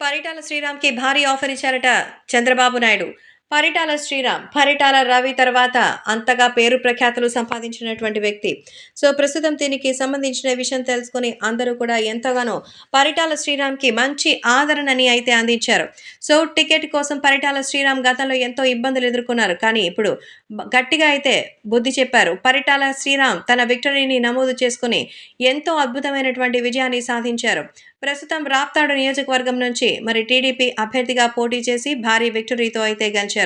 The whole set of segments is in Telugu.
పరిటాల శ్రీరామ్కి భారీ ఆఫర్ ఇచ్చారట చంద్రబాబు నాయుడు. పరిటాల శ్రీరామ్ పరిటాల రవి తర్వాత అంతగా పేరు ప్రఖ్యాతులు సంపాదించినటువంటి వ్యక్తి. సో ప్రస్తుతం దీనికి సంబంధించిన విషయం తెలుసుకొని అందరూ కూడా ఎంతగానో పరిటాల శ్రీరామ్కి మంచి ఆదరణని అయితే అందించారు. సో టికెట్ కోసం పరిటాల శ్రీరామ్ గతంలో ఎంతో ఇబ్బందులు ఎదుర్కొన్నారు. కానీ ఇప్పుడు గట్టిగా అయితే బుద్ధి చెప్పారు. పరిటాల శ్రీరామ్ తన విక్టరీని నమోదు చేసుకుని ఎంతో అద్భుతమైనటువంటి విజయాన్ని సాధించారు. ప్రస్తుతం రాప్తాడు నియోజకవర్గం నుంచి మరి టీడీపీ అభ్యర్థిగా పోటీ చేసి భారీ విక్టరీతో అయితే గెలిచారు.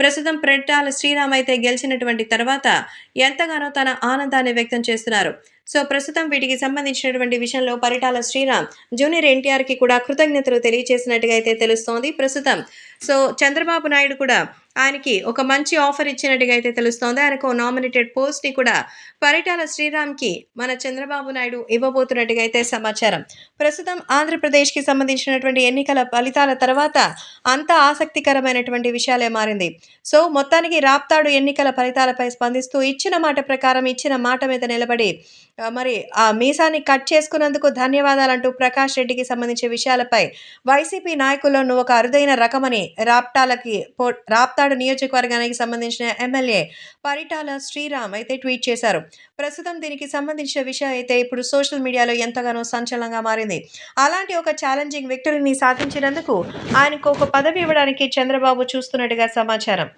ప్రస్తుతం పరిటాల శ్రీరామ్ అయితే గెలిచినటువంటి తర్వాత ఎంతగానో తన ఆనందాన్ని వ్యక్తం చేస్తున్నారు. సో ప్రస్తుతం వీటికి సంబంధించినటువంటి విషయంలో పరిటాల శ్రీరామ్ జూనియర్ ఎన్టీఆర్కి కూడా కృతజ్ఞతలు తెలియజేసినట్టుగా అయితే తెలుస్తోంది. ప్రస్తుతం సో చంద్రబాబు నాయుడు కూడా ఆయనకి ఒక మంచి ఆఫర్ ఇచ్చినట్టుగా అయితే తెలుస్తోంది. ఆయనకు నామినేటెడ్ పోస్ట్ని కూడా పరిటాల శ్రీరామ్కి మన చంద్రబాబు నాయుడు ఇవ్వబోతున్నట్టుగా అయితే సమాచారం. ప్రస్తుతం ఆంధ్రప్రదేశ్కి సంబంధించినటువంటి ఎన్నికల ఫలితాల తర్వాత అంత ఆసక్తికరమైనటువంటి విషయాలే మారింది. సో మొత్తానికి రాప్తాడు ఎన్నికల ఫలితాలపై స్పందిస్తూ ఇచ్చిన మాట ప్రకారం ఇచ్చిన మాట మీద నిలబడి మరి ఆ మీసాన్ని కట్ చేసుకున్నందుకు ధన్యవాదాలంటూ ప్రకాష్ రెడ్డికి సంబంధించిన విషయాలపై వైసీపీ నాయకుల్లో నువ్వు ఒక అరుదైన రకమని రాప్టాలకి పో రాప్తాడు నియోజకవర్గానికి సంబంధించిన ఎమ్మెల్యే పరిటాల శ్రీరామ్ అయితే ట్వీట్ చేశారు. ప్రస్తుతం దీనికి సంబంధించిన విషయం అయితే ఇప్పుడు సోషల్ మీడియాలో ఎంతగానో సంచలనంగా మారింది. అలాంటి ఒక ఛాలెంజింగ్ విక్టరీని సాధించినందుకు ఆయనకు ఒక పదవి ఇవ్వడానికి చంద్రబాబు చూస్తున్నట్టుగా సమాచారం.